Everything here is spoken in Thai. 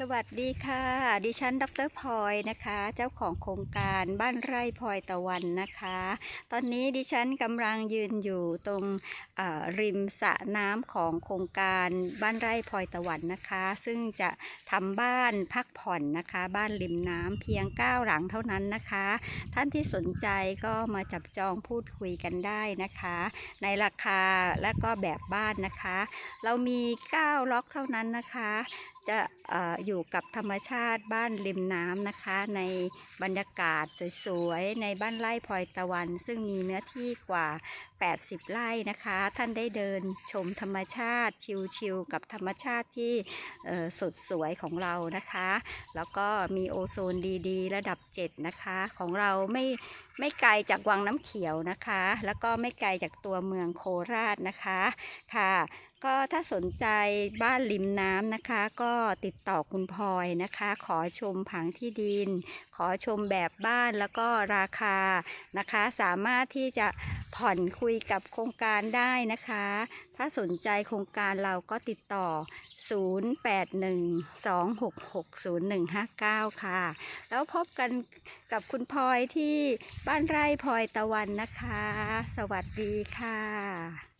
สวัสดีค่ะ ดิฉัน ดรพลอยนะคะ เจ้าของโครงการบ้านไร่พลอยตะวันนะคะ ตอนนี้ดิฉันกำลังยืนอยู่ตรงริมสระน้ำของโครงการบ้านไร่พลอยตะวันนะคะ ซึ่งจะทำบ้านพักผ่อนนะคะ บ้านริมน้ำเพียง 9 หลังเท่านั้นนะคะ ท่านที่สนใจก็มาจับจองพูดคุยกันได้นะคะ ในราคาและก็แบบบ้านนะคะ เรามี 9 ล็อกเท่านั้นนะคะ จะอออยู่กับธรรมชาติบ้านริมน้ำนะคะ ในบรรยากาศสวยๆ ในบ้านไร่พลอยตะวัน ซึ่งมีเนื้อที่กว่า 80 ไร่นะคะ ท่านได้เดินชมธรรมชาติชิลๆกับธรรมชาติที่สดสวยของเรานะคะ แล้วก็มีโอโซนดีๆ ระดับ 7 นะคะ ของเราไม่ไม่ไกลจากวังน้ำเขียวนะคะ แล้วก็ไม่ไกลจากตัวเมืองโคราชนะคะค่ะ ก็ถ้าสนใจบ้านริมน้ำนะคะ ก็ติดต่อคุณพลอยนะคะ ขอชมผังที่ดิน ขอชมแบบบ้านแล้วก็ราคานะคะ สามารถที่จะผ่อนคุยกับโครงการได้นะคะ ถ้าสนใจโครงการเราก็ติดต่อ 0812660159 ค่ะ แล้วพบกันกับคุณพลอยที่บ้านไร่พลอยตะวันนะคะ สวัสดีค่ะ